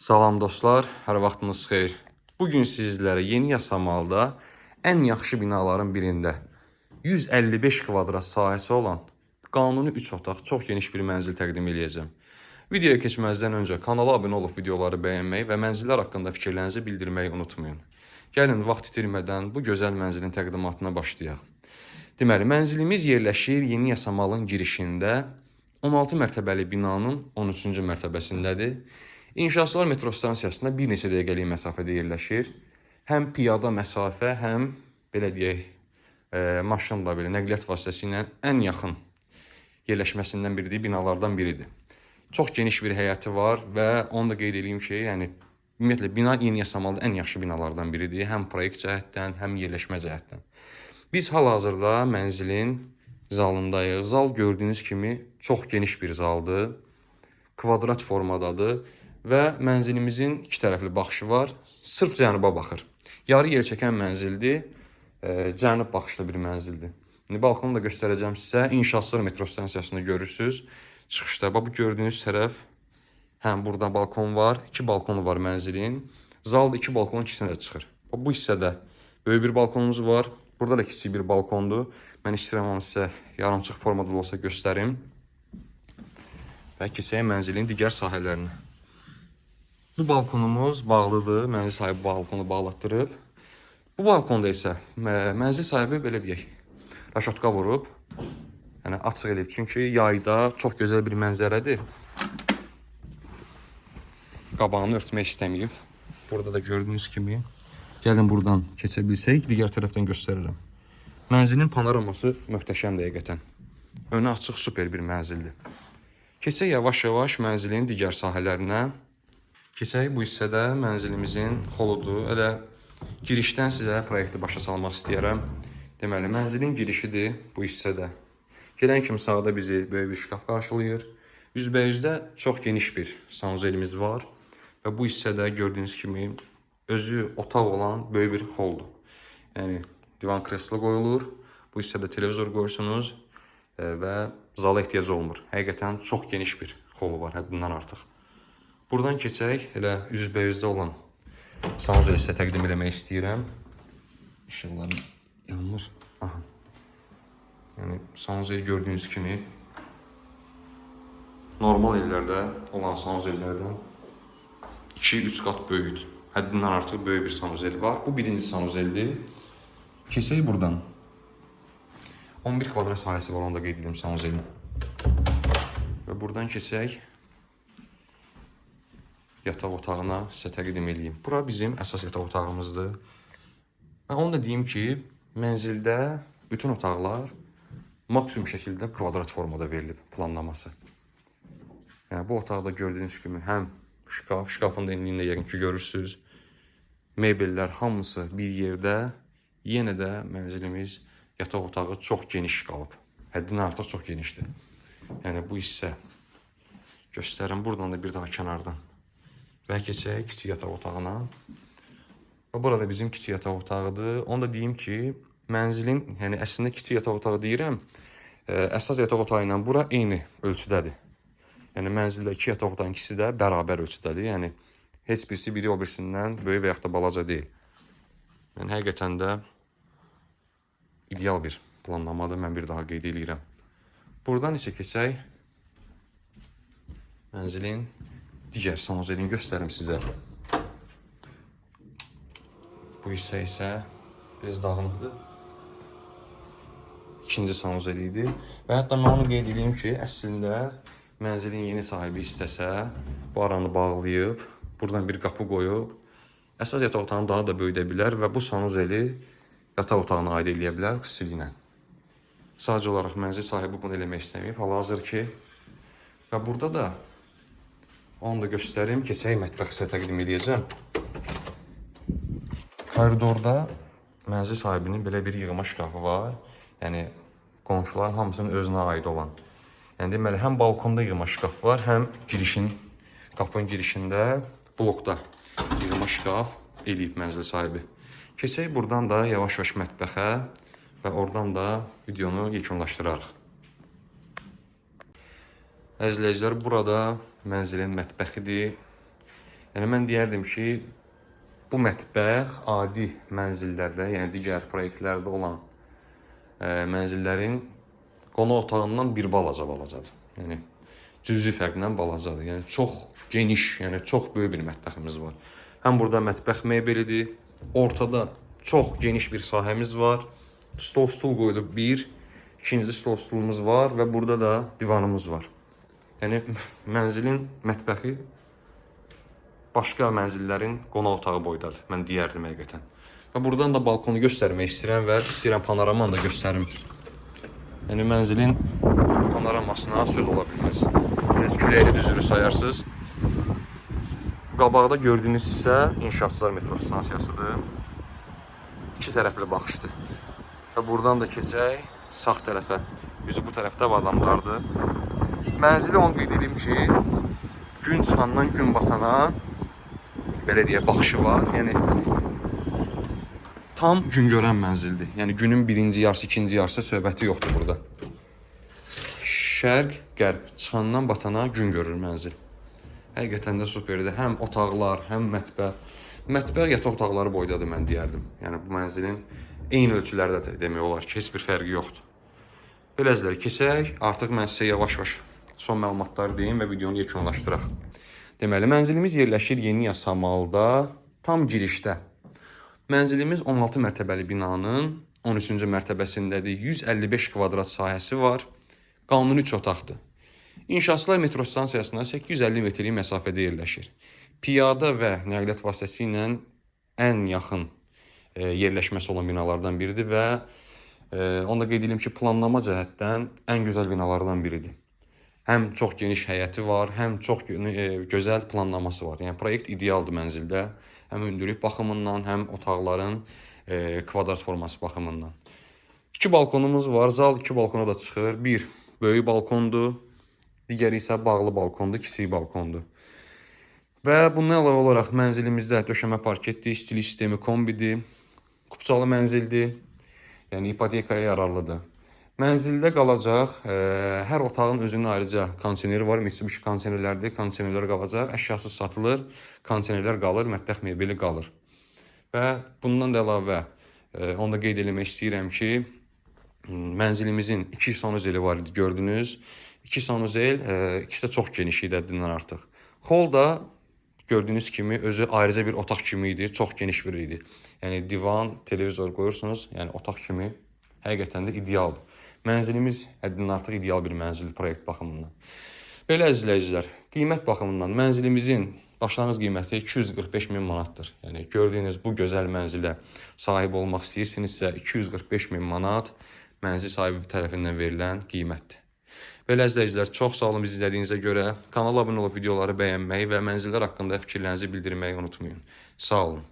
Salam dostlar, hər vaxtınız xeyir. Bu gün sizlərə Yeni Yasamalda ən yaxşı binaların birində 155 kvadrat sahəsi olan qanuni 3 otaq çox geniş bir mənzil təqdim eləyəcəm. Videoya keçməzdən öncə kanala abunə olub videoları bəyənməyi və mənzillər haqqında fikirlərinizi bildirməyi unutmayın. Gəlin vaxt itirmədən bu gözəl mənzilin təqdimatına başlayaq. Deməli, mənzilimiz yerləşir Yeni Yasamalın girişində 16 mərtəbəli binanın 13-cü mərtəbəsindədir. İnşaatçılar metro stansiyasına bir neçə dəqiqəlik məsafədə yerləşir. Həm piyada məsafə, həm belə deyək, e, maşınla belə nəqliyyat vasitəsi ilə ən yaxın yerləşməsindən biridir, binalardan biridir. Çox geniş bir həyəti var və onu da qeyd edeyim ki, yəni ümumiyyətlə bina Yeni Yasamalda ən yaxşı binalardan biridir, həm proyekt cəhətdən, həm yerləşmə cəhətdən. Biz hal-hazırda mənzilin zalındayıq. Zal gördüyünüz kimi çox geniş bir zaldır. Kvadrat formadadır və mənzilimizin iki tərəfli baxışı var. Sırf cənuba baxır. Yarı yer çəkən mənzildir. E, cənub baxışlı bir mənzildir. İndi balkonu da göstərəcəm sizə. İnşaatçılar metro stansiyasında görürsüz. Çıxışda bax bu gördüyünüz tərəf həm burada balkon var, iki balkonu var mənzilin. Zal da iki balkonun ikisinə də çıxır. Bax bu hissədə böyük bir balkonumuz var. Burada da kiçik bir balkondur. Mən istəyirəm onu sizə yarımçıq formada da olsa göstərim. Və keçək mənzilin digər sahələrinə. Bu balkonumuz bağlıdır. Mənzil sahibi balkonu bağlatdırıb. Bu balkonda isə mə- mənzil sahibi belə deyək, raşotka vurub. Yəni açıq eləyib. Çünki yayda çox gözəl bir mənzərədir. Qabağını örtmək istəməyib. Burada da gördüyünüz kimi gəlin buradan keçə bilsək, digər tərəfdən göstərirəm. Mənzilin panoraması möhtəşəmdir həqiqətən. Önü açıq super bir mənzildir. Keçək yavaş-yavaş mənzilin digər sahələrinə. Keçək bu hissədə mənzilimizin xoludur. Elə girişdən sizə proyekti başa salmaq istəyirəm. Deməli, mənzilin girişidir bu hissədə. Gələn kimi sağda bizi böyük bir şkaf qarşılayır. Üzbəyüzdə çox geniş bir sanuzelimiz var və bu hissədə gördüyünüz kimi özü otaq olan böyük bir holdur. Yəni divan kreslo qoyulur. Bu hissədə televizor qoyursunuz e, və zala ehtiyac olmur. Həqiqətən çox geniş bir holu var, həddindən artıq. Buradan keçək, elə üzbəyüzdə olan sanuzel sizə təqdim eləmək istəyirəm. İşıqlarım yanmır. Aha. Yəni sanuzel gördüyünüz kimi normal evlərdə olan sanuzellərdən 2-3 qat böyükdür. Həddindən artıq böyük bir sanuzel var. Bu birinci sanuzeldir. Keçək buradan. 11 kvadrat sahəsi var, onu da qeyd edim sanuzelin. Və buradan keçək yataq otağına sizə təqdim edeyim. Bura bizim əsas yataq otağımızdır. Və onu da deyim ki, mənzildə bütün otaqlar maksimum şəkildə kvadrat formada verilib planlaması. Yəni bu otaqda gördüyünüz kimi həm şkaf, şkafın da enliyini də yəqin ki görürsüz. Mebellər hamısı bir yerdə. Yenə də mənzilimiz yataq otağı çox geniş qalıb. Həddindən artıq çox genişdir. Yəni bu hissə göstərim buradan da bir daha kənardan. Və keçək kiçik yataq otağına. Və burada bizim kiçik yataq otağıdır. Onu da deyim ki, mənzilin, yəni əslində kiçik yataq otağı deyirəm, ə, əsas yataq otağı ilə bura eyni ölçüdədir. Yəni mənzildə iki yataq otağın ikisi də bərabər ölçüdədir. Yəni heç birisi biri o birisindən böyük və yaxud da balaca deyil. Yəni həqiqətən də ideal bir planlamadır. Mən bir daha qeyd edirəm. Buradan isə keçək mənzilin digər sanuzelini göstərim sizə. Bu hissə isə biraz dağınıqdır. İkinci sanuzel idi. Və hətta mən onu qeyd edeyim ki, əslində mənzilin yeni sahibi istəsə, bu aranı bağlayıb, buradan bir qapı qoyub, əsas yataq otağını daha da böyüdə bilər və bu sanuzeli yataq otağına aid eləyə bilər xüsusilə. Sadəcə olaraq mənzil sahibi bunu eləmək istəməyib. Hal-hazır ki, və burada da onu da göstərim, keçək mətbəx sizə təqdim edəcəm. Koridorda mənzil sahibinin belə bir yığma şkafı var. Yəni qonşuların hamısının özünə aid olan. Yəni deməli həm balkonda yığma şkaf var, həm girişin qapının girişində blokda yığma şkaf eləyib mənzil sahibi. Keçək buradan da yavaş-yavaş mətbəxə və oradan da videonu yekunlaşdırarıq. Əzizləyicilər, burada mənzilin mətbəxidir. Yəni mən deyərdim ki, bu mətbəx adi mənzillərdə, yəni digər layihələrdə olan ə, mənzillərin qonaq otağından bir balaca balacadır. Yəni cüzi fərqlə balacadır. Yəni çox geniş, yəni çox böyük bir mətbəximiz var. Həm burada mətbəx mebelidir, ortada çox geniş bir sahəmiz var. Stol stul qoyulub bir, ikinci stol stulumuz var və burada da divanımız var. Yəni mənzilin mətbəxi başqa mənzillərin qonaq otağı boydadır. Mən deyərdim həqiqətən. Və buradan da balkonu göstərmək istəyirəm və istəyirəm panoramanı da göstərim. Yəni mənzilin panoramasına söz ola bilməz. Biraz küləkli düzürü sayarsınız. Qabaqda gördüyünüz isə inşaatçılar metro stansiyasıdır. İki tərəfli baxışdır. Və buradan da keçək sağ tərəfə. Üzü bu tərəfdə adamlardır. Mənzili onu qeyd edim ki, gün çıxandan gün batana belə deyə baxışı var. Yəni tam gün görən mənzildir. Yəni günün birinci yarısı, ikinci yarısı söhbəti yoxdur burada. Şərq, qərb çıxandan batana gün görür mənzil. Həqiqətən də superdir. Həm otaqlar, həm mətbəx. Mətbəx yataq otaqları boydadır mən deyərdim. Yəni bu mənzilin eyni ölçülərdədir demək olar ki, heç bir fərqi yoxdur. Beləcələr keçək. Artıq mən sizə yavaş-yavaş son məlumatları deyim və videonu yekunlaşdıraq. Deməli, mənzilimiz yerləşir Yeni Yasamalda, tam girişdə. Mənzilimiz 16 mərtəbəli binanın 13-cü mərtəbəsindədir. 155 kvadrat sahəsi var. Qanuni 3 otaqdır. İnşaatçılar metro stansiyasına 850 metrlik məsafədə yerləşir. Piyada və nəqliyyat vasitəsi ilə ən yaxın e, yerləşməsi olan binalardan biridir və e, onu da qeyd edim ki, planlama cəhətdən ən gözəl binalardan biridir. Həm çox geniş həyəti var, həm çox e, gözəl planlaması var. Yəni proyekt idealdır mənzildə. Həm hündürlük baxımından, həm otaqların e, kvadrat forması baxımından. İki balkonumuz var. Zal iki balkona da çıxır. Bir böyük balkondur. Digəri isə bağlı balkondur, kiçik balkondur. Və bundan əlavə olaraq mənzilimizdə döşəmə parketdir, stilik sistemi kombidir, kupçalı mənzildir. Yəni ipotekaya yararlıdır. Mənzildə qalacaq, e, hər otağın özünün ayrıca kondisioneri var, Mitsubishi kondisionerlərdir. Kondisionerlər qalacaq, əşyasız satılır, kondisionerlər qalır, mətbəx mebeli qalır. Və bundan da əlavə e, onu da qeyd eləmək istəyirəm ki, mənzilimizin iki sanuzeli var idi gördünüz. İki sanuzel, e, ikisi də çox geniş idi həddindən artıq. Hol da gördüyünüz kimi özü ayrıca bir otaq kimi idi, çox geniş bir idi. Yəni divan, televizor qoyursunuz, yəni otaq kimi həqiqətən də idealdır. Mənzilimiz həddindən artıq ideal bir mənzil proyekt baxımından. Belə izləyicilər, qiymət baxımından mənzilimizin başlanğıc qiyməti 245 min manatdır. Yəni gördüyünüz bu gözəl mənzilə sahib olmaq istəyirsinizsə 245 min manat mənzil sahibi tərəfindən verilən qiymətdir. Belə izləyicilər, çox sağ olun bizi izlədiyinizə görə. Kanala abunə olub videoları bəyənməyi və mənzillər haqqında fikirlərinizi bildirməyi unutmayın. Sağ olun.